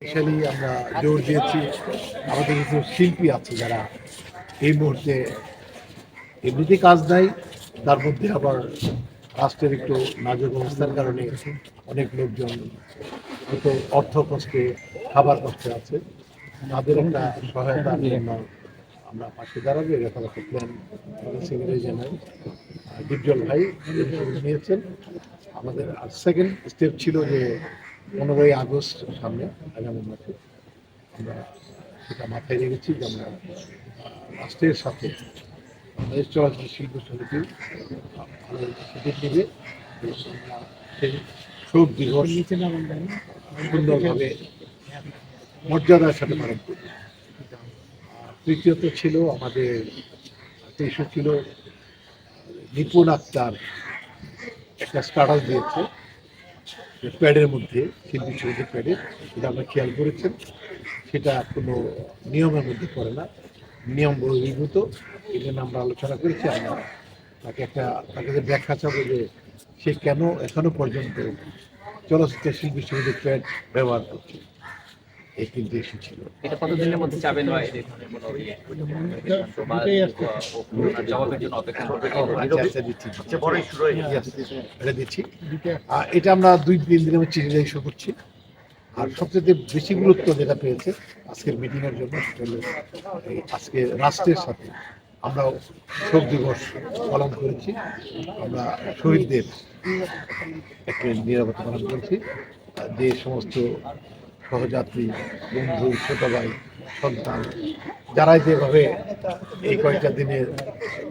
Specially আমরা জোর দিয়েছি, আমাদের কিছু শিল্পী আছে যারা এই মুহূর্তে এমনিতে কাজ নাই, তার মধ্যে আবার রাষ্ট্রের একটু নাজুক অবস্থার কারণে অনেক লোকজন হয়তো অর্থ কষ্টে, খাবার কষ্টে আছে। তাদের একটা সহায়তার জন্য আমরা পাশে দাঁড়াবো এরকম একটা প্ল্যান সেক্রেটারি জেনারেল ডিপজল ভাই নিয়েছেন। আমাদের সেকেন্ড স্টেপ ছিল যে পনেরোই আগস্ট সামনে আগামী মাসে আমরা সেটা মাথায় রেখেছি যে আমরা রাষ্ট্রের সাথে বাংলাদেশ চলচ্চিত্র শিল্প সমিতি সুযোগ নেবে সেই শোক সুন্দরভাবে মর্যাদার সাথে পালন করব তৃতীয়ত ছিল আমাদের তেইশ ছিল নিপুণ আক্তার একটা স্টাটাস দিয়েছে। প্যাডের মধ্যে, শিল্পী সমিতির প্যাডে এটা আমরা খেয়াল করেছেন, সেটা কোনো নিয়মের মধ্যে পড়ে না। নিয়ম বহির্ভূত এটা নিয়ে আমরা আলোচনা করেছি, আমরা তাকে একটা, তাকে যে ব্যাখ্যা চাবো যে সে কেন এখনও পর্যন্ত চলচ্চিত্র শিল্পী সমিতির প্যাড ব্যবহার করছে। এই তিনটে ইস্যু ছিল। এটা কতদিনের মধ্যে যাবেন বা কোনো জবাবের জন্য অপেক্ষা। এটা দিচ্ছি। আর এটা আমরা দুই তিন দিনের মধ্যে চিঠিটা ইস্যু করছি। আর সবচেয়ে বেশি গুরুত্ব যেটা পেয়েছে আজকের মিটিংয়ের জন্য সেটা হলো এই আজকে রাষ্ট্রের সাথে আমরা শোক দিবস পালন করেছি। আমরা শহীদদের একটা নিরাপত্তা পালন করেছি। আর যে সমস্ত সহযাত্রী, বন্ধু, ছোট ভাই, সন্তান, যারাই যেভাবে এই কয়েকটা দিনের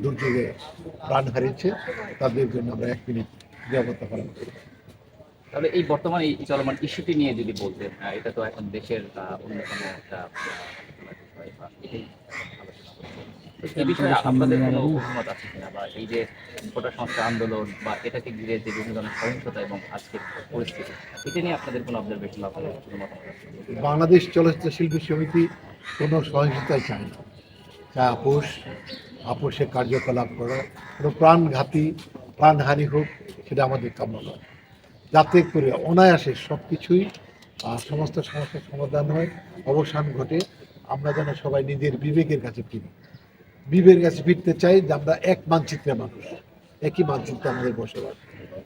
দুর্যোগে প্রাণ হারিয়েছে, তাদের জন্য আমরা এক মিনিট নিরাপত্তা পালন করি। তাহলে এই বর্তমান এই চলমান ইস্যুটি নিয়ে যদি বলতেন এটা তো এখন দেশের অন্যতম একটা বিষয় বা এটাই আলোচনা করছে। তো এই বিষয়ে আপনাদের কোনো অভিমত আছে কিনা বা এই যে কোটা সংস্কার আন্দোলন বা এটাকে ঘিরে যে বিভিন্ন ধরনের সহিংসতা এবং আজকের পরিস্থিতি এটা নিয়ে আপনাদের কোনো অবজারভেশন আপনাদের কোনো মতামত বাংলাদেশ চলচ্চিত্র শিল্পী সমিতি কোনো সহিংসতায় চায় না। চায় আপোষ আপোষে কার্যকলাপ করা কোনো প্রাণঘাতী প্রাণহানি হোক সেটা আমাদের কাম্য নয়। যাতে করে অনায়াসে সব কিছুই সমস্ত সমস্যার সমাধান হয় অবসান ঘটে আমরা যেন সবাই নিজের বিবেকের কাছে ফিরি। বিবেকের কাছে ফিরতে চাই যে আমরা এক মানচিত্রের মানুষ, একই মানচিত্রে আমাদের বসবাস।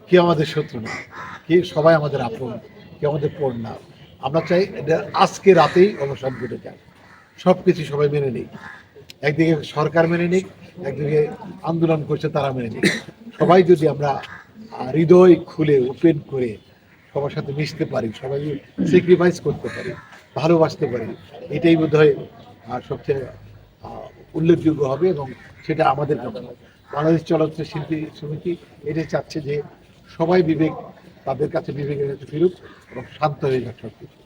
কে আমাদের শত্রু না কে সবাই আমাদের আপন কে আমাদের পর না। আমরা চাই এটা আজকে রাতেই অবসান ঘটে যায় সব কিছু সবাই মেনে নিই একদিকে সরকার মেনে নিক, একদিকে আন্দোলন করছে তারা মেনে নিক। সবাই যদি আমরা হৃদয় খুলে ওপেন করে সবার সাথে মিশতে পারি, সবাই স্যাক্রিফাইস করতে পারি, ভালোবাসতে পারি, এটাই বোধ হয় সবচেয়ে উল্লেখযোগ্য হবে এবং সেটা আমাদের কাম্য। বাংলাদেশ চলচ্চিত্র শিল্পী সমিতি এটাই চাচ্ছে যে সবাই বিবেক তাদের কাছে বিবেকের কাছে ফিরুক এবং শান্ত হয়ে যাক সব কিছু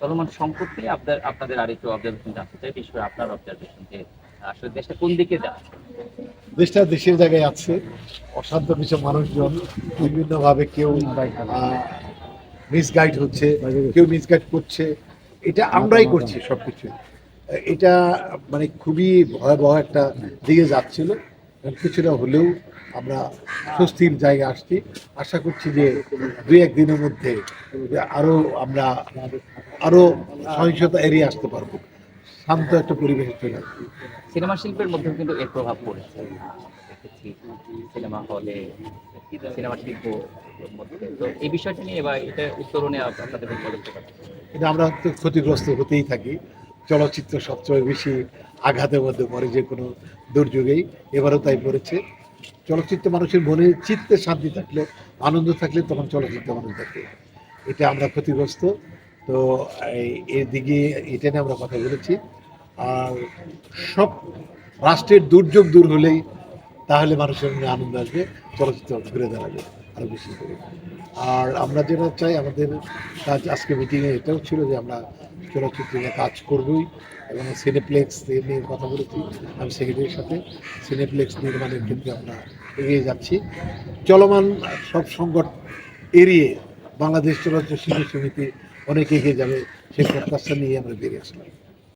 চলমান সংকট নিয়ে আপনার আপনাদের আরেকটু অবজারভেশন জানতে চাই বিশেষ করে আপনার অবজারভেশন যে আসলে দেশটা কোন দিকে যাচ্ছে? দেশটা দেশের জায়গায় আছে অশান্ত কিছু মানুষজন বিভিন্নভাবে কেউ মিসগাইড হচ্ছে কেউ মিসগাইড করছে এটা আমরাই করছি সব কিছু এটা মানে খুবই ভয়াবহ একটা দিকে যাচ্ছিল। কিছুটা হলেও আমরা স্বস্তির জায়গায় আসছি। আশা করছি যে দুই এক দিনের মধ্যে আরও আরও আমরা আরও সহিংসতা এড়িয়ে আসতে পারব। শান্ত একটা পরিবেশ চলে আসবে। সিনেমা শিল্পের মধ্যে কিন্তু এর প্রভাব পড়েছে। সিনেমা হলে সিনেমা শিল্প মধ্যে। তো এই বিষয়টি নিয়ে বা এটা উত্তরণে আপনাদের এটা আমরা তো ক্ষতিগ্রস্ত হতেই থাকি। চলচ্চিত্র সবচেয়ে বেশি আঘাতের মধ্যে পড়ে যে কোনো দুর্যোগেই। এবারও তাই পড়েছে। চলচ্চিত্র মানুষের মনে চিত্তে শান্তি থাকলে, আনন্দ থাকলে তখন চলচ্চিত্র মানুষ থাকে এটা আমরা ক্ষতিগ্রস্ত। তো এর দিকে এটা নিয়ে আমরা কথা বলেছি। আর সব রাষ্ট্রের দুর্যোগ দূর হলেই তাহলে মানুষের মনে আনন্দ আসবে, চলচ্চিত্র ঘুরে দাঁড়াবে। আরও বেশি করে। আর আমরা যেটা চাই, আমাদের কাজ আজকে মিটিংয়ে এটাও ছিল যে আমরা চলচ্চিত্র নিয়ে কাজ করবই এবং সিনেপ্লেক্স নিয়ে কথা বলেছি। আমি সেক্রেটারির সাথে সিনেপ্লেক্স নির্মাণের ক্ষেত্রে আমরা এগিয়ে যাচ্ছি। চলমান সব সংকট এড়িয়ে বাংলাদেশ চলচ্চিত্র শিল্পী সমিতি অনেক এগিয়ে যাবে সেই প্রত্যাশা নিয়ে আমরা বেরিয়ে আসলাম।